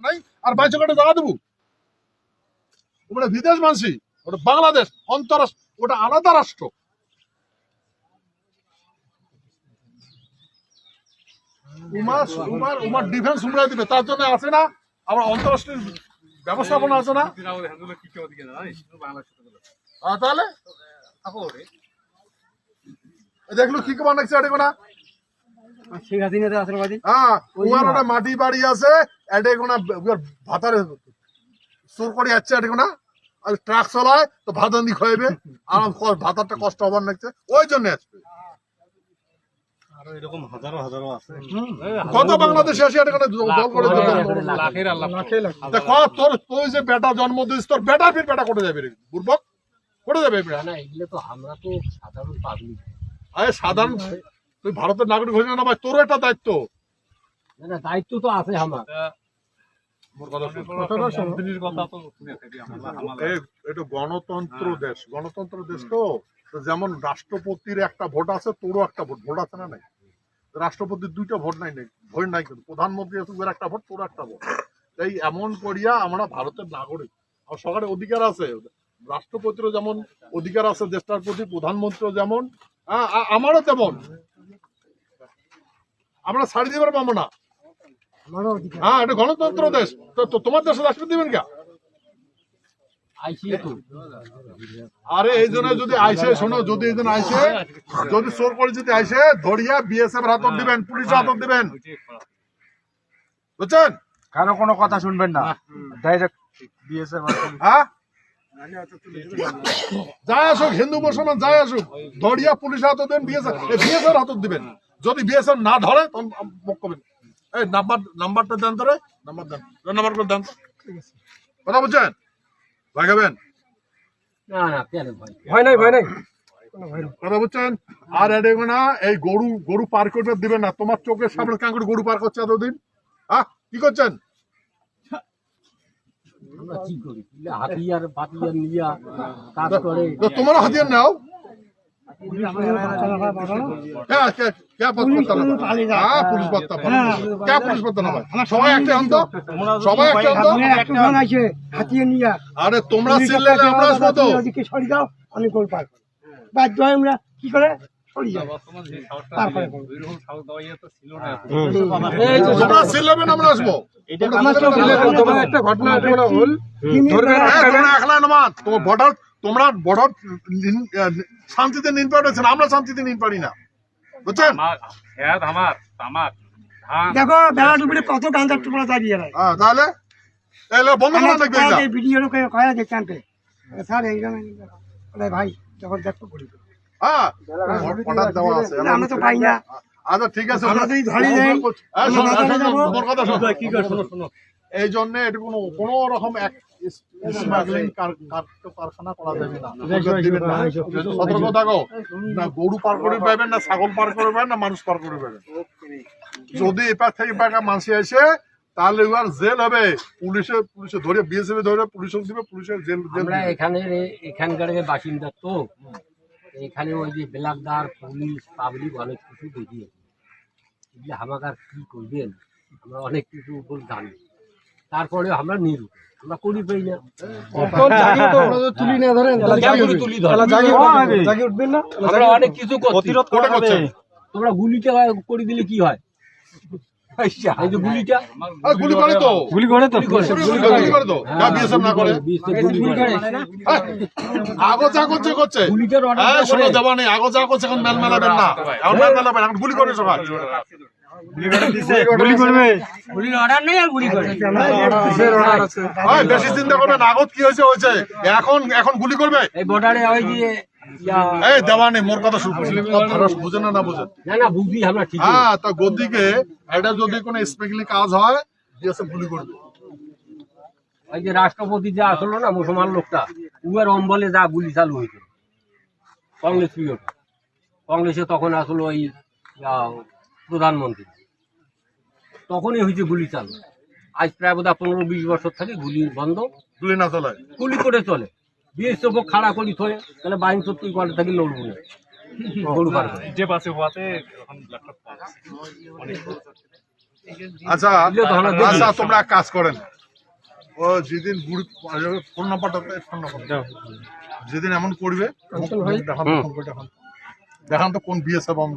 নাই আর বাইশ কাটে জায়গা দেবো। ওটা বিদেশ মানসি ওটা বাংলাদেশ অন্তরাষ্ট্র ওটা আলাদা রাষ্ট্র। উমার উমার উমার ডিফেন্স দিবে তার জন্য আছে না ব্যবস্থাপনা আছে না। তাহলে? দেখল কি কমান এটা কোনা শেখ হাসিনাতে আশ্রবাদী হ্যাঁ ওটা মাটি বাড়ি আছে এটা কোনা ভাতারে চোর করে যাচ্ছে এটা কোনা। আর ট্রাক চালায় তো ভাতান্দি খাইবে। আর ভাতারটা কষ্ট হবার লাগছে ওই জন্য আসবে। আরও এরকম হাজারো হাজারো আছে। কত বাংলাদেশে আসে এটা দল করে দিতে লাখের আল্লাহ তা কত তোর তুই যে বেটা জন্ম দিস তোর বেটা ফির বেটা যাবে রে বুর্বক করে যাবে না এগুলো তো আমরা তো সাধারণ পাবলিক। আরে সাধারণ তুই ভারতের নাগরিক হয়ে না ভাই তোর একটা দায়িত্ব। না না দায়িত্ব তো আছে আমার। এটা গণতন্ত্র দেশ গণতন্ত্র দেশ তো। যেমন রাষ্ট্রপতির একটা ভোট আছে তোরও একটা ভোট। ভোট আছে না নাই? রাষ্ট্রপতির দুইটা ভোট নাই নাই ভোট নাই কিন্তু। প্রধানমন্ত্রী আছে ওর একটা ভোট তোর একটা ভোট। এই এমন করিয়া আমরা ভারতের নাগরিক। আর সরকারের অধিকার আছে। রাষ্ট্রপতিরও যেমন অধিকার আছে দেশটার প্রতি প্রধানমন্ত্রীও যেমন আমারও তেমন। আমরা ছাড়ি দিবার পাবো না। হ্যাঁ এটা গণতন্ত্র দেশ। তো তোমার দেশে রাষ্ট্র দিবেন কে? আরে এই জন্য যদি আইসে শোনো যদি এই জন্য আইসে যদি চোর করে যদি আইসে ধরিয়া বিএসএফ হাতত দিবেন পুলিশ হাতত দিবেন। বুঝছেন? কারও কোনো কথা শুনবেন না। ডাইরেক্ট বিএসএফ হ্যাঁ? যাই আসুক হিন্দু মুসলমান যাই আসুক ধরিয়া পুলিশ হাতত দেন বিএসএফ বিএসএফ হাতত দিবেন। যদি বিএসএফ না ধরে তখন করবেন এই নাম্বার নাম্বারটা দেন তো রে নাম্বার দেন নাম্বার করে দেন। কথা বুঝছেন? লাগাবেন না না ভয়? নাই ভয় নাই। কথা বুঝছেন? আর না এই গরু গরু পার করতে দিবেন না। তোমার চোখের সামনে কেন করে গরু পার করছে এতদিন? হ্যাঁ কি করছেন? আমরা কি করি? এগুলো হাতিয়ার নিয়া কাজ করে। হাতিয়ার নাও। আরে তোমরা আমরা আসব তো সরি যাও আমি গোল পার বাধ্য হয়ে আমরা কি করে? আমরা আসব। একটা ঘটনা হল হ্যাঁ, তোমরা নমা তোমার বর্ডার শান্তিতে নিন পাড়েছেন আমরা শান্তিতে নিন পারি না বুঝছেন আমার আমার দেখো বেলা ডুবলে কত টুকরা দাঁড়িয়ে হ্যাঁ তাহলে তাহলে বন্ধ করে দেখবে এটা ভিডিও লোকে কয়া দেখতাম পে স্যার এইরকম বলে ভাই যখন দেখো করি হ্যাঁ অর্ডার দেওয়া আছে আমরা তো পাই না আচ্ছা ঠিক আছে আমরা যদি ধরি হ্যাঁ, কথা শোনো। কি করে শোনো শোনো এই জন্য এটা কোনো কোনো রকম এক স্মাগলিং কারখানা করা যাবে না। সতর্ক থাকো। না গরু পার করে পাবেন না ছাগল পার করে পাবেন না মানুষ পার করে পাবেন। যদি এপার থেকে মানুষ আসে তাহলে এবার জেল হবে। পুলিশে পুলিশে ধরে বিএসএফ ধরে পুলিশ দিবে পুলিশের জেল আমরা এখানে এখানকার বাসিন্দা তো এখানে ওই যে বেলাকদার পুলিশ পাবলিক অনেক কিছু দেখিয়েছে। এগুলো আমাকে আর কি করবেন? আমরা অনেক কিছু উপর জানি। তারপরে আমরা নিরু। আমরা করি পাই না। তুলি না ধরেন। তুলি ধর? জাগিয়ে উঠবেন না? অনেক কিছু প্রতিরোধ তোমরা গুলিটা করে দিলে কি হয়? গুলি করে তো। গুলি করে তো? গুলি করে। গুলি করে, গুলি করে তো। যা বিএসএফ না করে। গুলি করে। হ্যাঁ, আগো যা করছে। করছে হ্যাঁ শোনো দেওয়া আগো যা করছে এখন মেল মেলাবেন না। এখন মেল মেলাবেন এখন গুলি করে সবাই। করবে গুলির অর্ডার নেই আর গুলি করে। হয় বেশি চিন্তা করবেন আগত কি হয়েছে হয়েছে। এখন এখন গুলি করবে? বর্ডারে এই দেওয়া নেই মোর কথা শুনছেন বুঝে না না বুঝেন না না বুঝি আমরা ঠিক হ্যাঁ তা গদিকে এটা যদি কোনো স্পেশালি কাজ হয় দিয়েছে গুলি করবে। ওই যে রাষ্ট্রপতি যে আসলো না মুসলমান লোকটা উয়ার অম্বলে যা গুলি চালু কংগ্রেস পিরিয়ড কংগ্রেসে তখন আসলো ওই প্রধানমন্ত্রী। তখনই হয়েছে গুলি চালু। আজ প্রায় বোধ হয় পনেরো বিশ বছর থেকে গুলি বন্ধ। গুলি না চলে গুলি করে চলে। বিএসএফ খাড়া করি থয়ে তাহলে বাইন সত্যি করে থাকি লড়বো না। গরু। যে পাশে হওয়াতে এখন ল্যাপটপ আচ্ছা। আচ্ছা তোমরা এক কাজ করেন। ও যেদিন গুড়ি ফোন নাম্বারটা ফোন নাম্বার যেদিন এমন করবে দেখান তো কোন দেখান